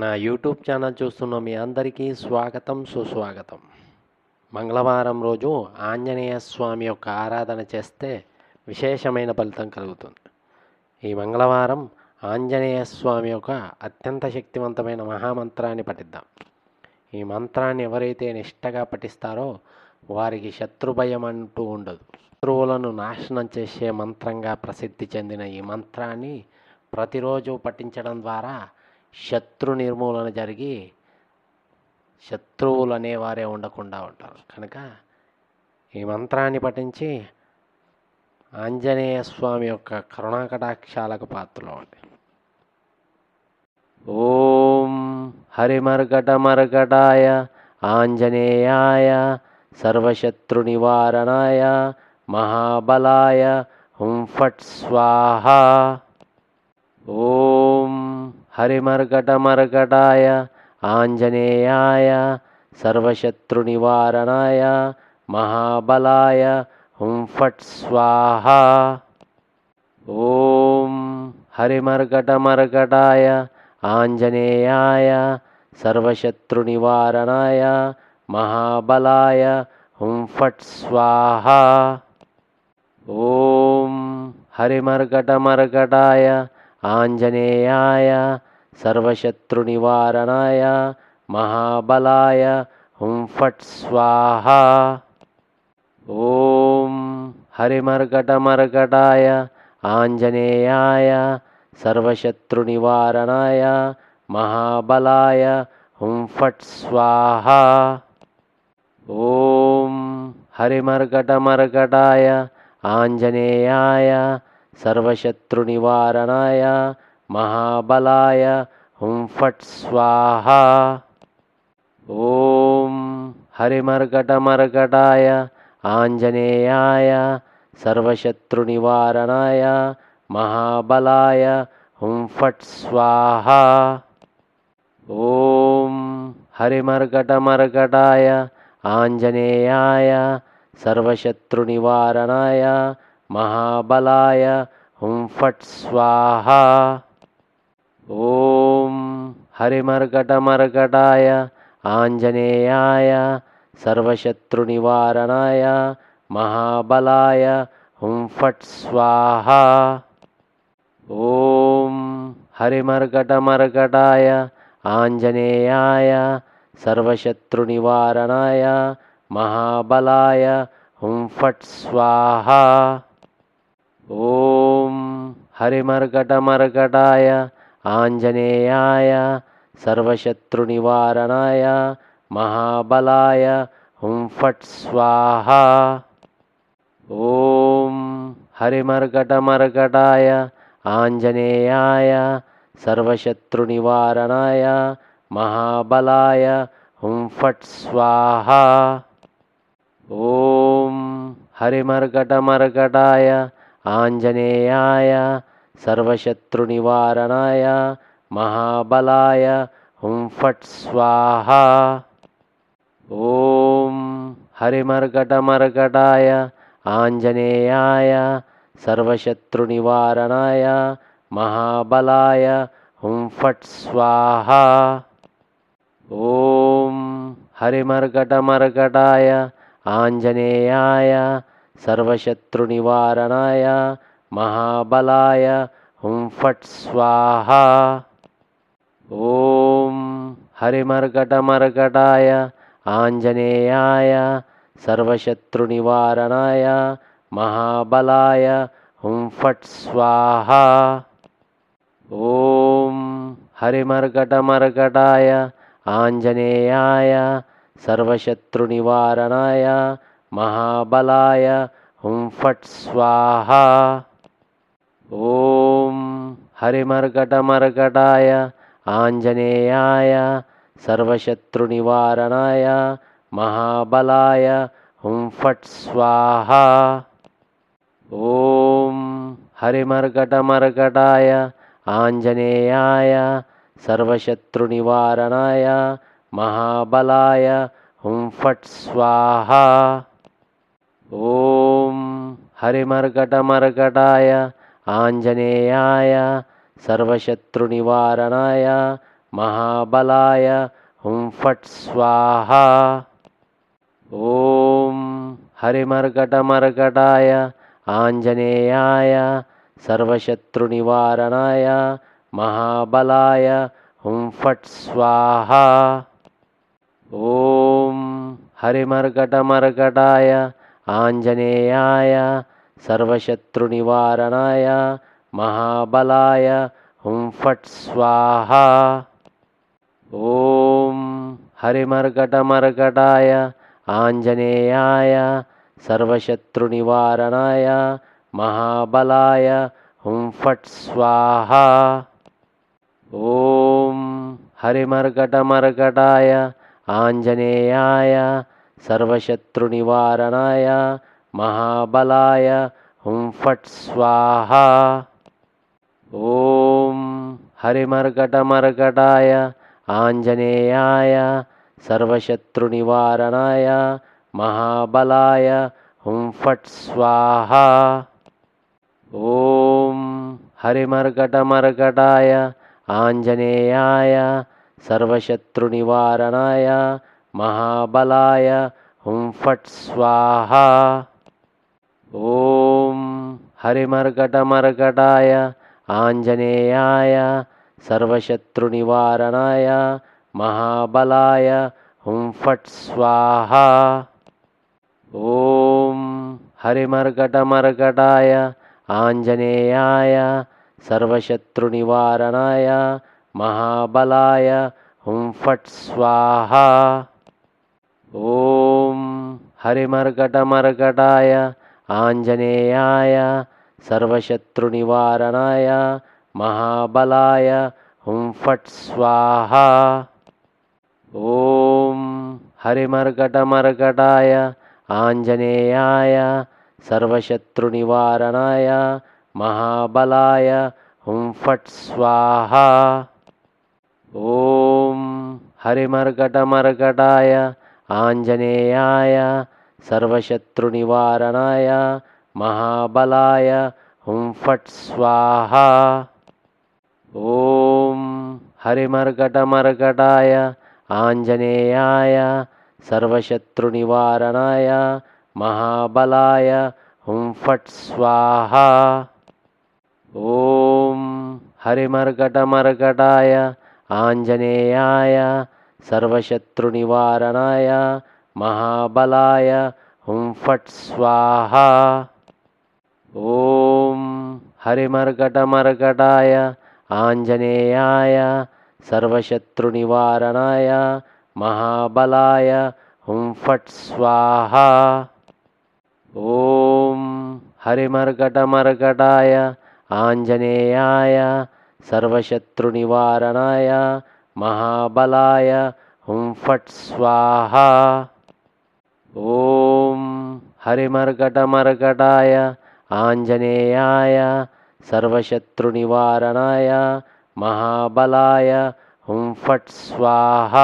నా YouTube channel చూస్తున్న మీ అందరికీ స్వాగతం సుస్వాగతం. మంగళవారం రోజు ఆంజనేయ స్వామి యొక్క ఆరాధన చేస్తే విశేషమైన ఫలితం కలుగుతుంది. ఈ మంగళవారం ఆంజనేయ స్వామి యొక్క అత్యంత శక్తివంతమైన మహామంత్రాన్ని పఠిద్దాం. ఈ మంత్రాన్ని ఎవరైతే నిష్టగా పఠిస్తారో వారికి శత్రుభయం అంటూ ఉండదు. శత్రువులను నాశనం చేసే మంత్రంగా ప్రసిద్ధి చెందిన ఈ మంత్రాన్ని ప్రతిరోజు పఠించడం ద్వారా శత్రు నిర్మూలన జరిగి శత్రువులు అనేవారే ఉండకుండా ఉంటారు. కనుక ఈ మంత్రాన్ని పఠించి ఆంజనేయ స్వామి యొక్క కరుణాకటాక్షాలకు పాత్రలో ఉంది ఓం హరిమర్గట మర్గటాయ ఆంజనేయాయ సర్వశత్రు నివారణాయ మహాబలాయ హుం ఫట్ స్వాహ. ఓం హరిమర్గటమర్గటాయ ఆంజనేయాయ సర్వశత్రునివారణాయ మహాబలాయ హుం ఫట్ స్వాహ. ఓం హరిమర్గటమర్గటాయ ఆంజనేయాయ సర్వశత్రునివారణాయ మహాబలాయ హుం ఫట్ స్వాహ. ఓం హరిమర్గట మర్గటాయ ఆంజనేయాయ సర్వశత్రు నివారణాయ మహాబలాయ హుం ఫట్ స్వాహ. ఓం హరిమర్గట మర్గటాయ ఆంజనేయాయ సర్వశత్రు నివారణాయ మహాబలాయ హుం ఫట్ స్వాహ. ఓం హరిమర్గట మర్గటాయ ఆంజనేయాయ సర్వశత్రునివారణాయ మహాబలాయ హుం ఫట్ స్వాహ ఓం హరిమర్గట మర్గటాయ ఆంజనేయాయ సర్వశత్రునివారణాయ మహాబలాయ హుం ఫట్ స్వాహ ఓం హరిమర్గట మర్గటాయ ఆంజనేయాయ సర్వశత్రునివారణాయ నివారణాయ మహాబలాయ హుం ఫట్ స్వాహ. ఓం హరిమర్గట మర్గటాయ ఆంజనేయాయ సర్వశత్రునివారణాయ మహాబలాయ హుం ఫట్ స్వాహ. ఓం హరిమర్గట మర్గటాయ ఆంజనేయాయ సర్వశత్రునివారణాయ మహాబలాయ హుం ఫట్ స్వాహ. ఓం హరిమర్గట మర్గటాయ ఆంజనేయాయ సర్వశత్రు నివారణాయ మహాబలాయ హుం ఫట్ స్వాహ. ఓం హరిమర్గట మర్గటాయ ఆంజనేయాయ సర్వశత్రు నివారణాయ మహాబలాయ హుం ఫట్ స్వాహ. ఓం హరిమర్గట మర్గటాయ ఆంజనేయాయ సర్వశత్రు నివారణాయ మహాబలాయ హుం ఫట్ స్వాహ. ఓం హరిమర్గట మర్గటాయ ఆంజనేయాయ సర్వశత్రు నివారణాయ మహాబలాయ హుం ఫట్ స్వాహ. ఓం హరిమర్గట మర్గటాయ ఆంజనేయాయ సర్వశత్రు నివారణాయ మహాబలాయ హుం ఫట్ స్వాహ ఓం హరిమర్గట మర్గటాయ ఆంజనేయాయ సర్వశత్రు నివారణాయ మహాబలాయ హుం ఫట్ స్వాహ ఓం హరిమర్గట మర్గటాయ ఆంజనేయాయ సర్వశత్రు నివారణాయ మహాబలాయ హుం ఫట్ స్వాహ. ఓం హరిమర్గట మర్గటాయ ఆంజనేయాయ సర్వశత్రు నివారణాయ మహాబలాయ హుం ఫట్ స్వాహ. ఓం హరిమర్గట మర్గటాయ ఆంజనేయాయ సర్వశత్రు నివారణాయ మహాబలాయ హుం ఫట్ స్వాహ. ఓం హరిమర్కటమర్కటాయ ఆంజనేయాయ సర్వశత్రునివారణాయ మహాబలాయ హుం ఫట్ స్వాహ. ఓం హరిమర్కటమర్కటాయ ఆంజనేయాయ సర్వశత్రునివారణాయ మహాబలాయ హుం ఫట్ స్వాహ. ఓం హరిమర్కటమర్కటాయ ఆంజనేయాయ సర్వశత్రునివారణాయ మహాబలాయ హుం ఫట్ స్వాహ. ఓం హరిమర్కటమర్కటాయ ఆంజనేయాయ సర్వశత్రునివారణాయ మహాబలాయ హుం ఫట్ స్వాహ. ఓం హరిమర్కటమర్కటాయ ఆంజనేయాయ సర్వశత్రునివారణాయ మహాబలాయ హుం ఫట్ స్వాహ. ఓం హరిమర్కటమర్కటాయ ఆంజనేయాయ సర్వశత్రునివారణాయ మహాబలాయ హుం ఫట్ స్వాహ. ఓం హరిమర్కటమర్కటాయ ఆంజనేయాయ సర్వశత్రునివారణాయ మహాబలాయ హుం ఫట్ స్వాహ. ఓం హరిమర్కటమర్కటాయ ఆంజనేయాయ సర్వశత్రునివారణాయ మహాబలాయ హుం ఫట్ స్వాహ. ఓం హరిమర్కటమర్కటాయ ఆంజనేయాయ సర్వశత్రునివారణాయ మహాబలాయ హుం స్వాహ. ఓం హరిమర్కటమర్కటాయ ఆంజనేయాయ సర్వశత్రునివారణాయ మహాబలాయ హుం ఫట్ స్వాహ. ఓం హరిమర్కటమర్కటాయ ఆంజనేయాయ సర్వశత్రునివారణాయ మహాబలాయ హుం ఫట్ స్వాహ. ఓం హరిమర్కటమర్కటాయ ఆంజనేయాయ సర్వశత్రునివారణాయ మహాబలాయ హుం ఫట్ స్వాహ. ఓం హరిమర్కటమర్కటాయ ఆంజనేయాయ సర్వశత్రునివారణాయ మహాబలాయ హుం ఫట్ స్వాహ. ఓం హరిమర్కటమర్కటాయ ఆంజనేయాయ సర్వశత్రునివారణాయ మహాబలాయ హుం ఫట్ స్వాహ. ఓం హరిమర్కటమర్కటాయ ఆంజనేయాయ సర్వశత్రునివారణాయ మహాబలాయ హుం ఫట్ స్వాహ. ఓం హరిమర్కటమర్కటాయ ఆంజనేయాయ సర్వశత్రునివారణాయ మహాబలాయ హుం ఫట్ స్వాహ. ఓం హరిమర్కటమర్కటాయ ఆంజనేయాయ సర్వశత్రునివారణాయ మహాబలాయ హుం ఫట్ స్వాహ.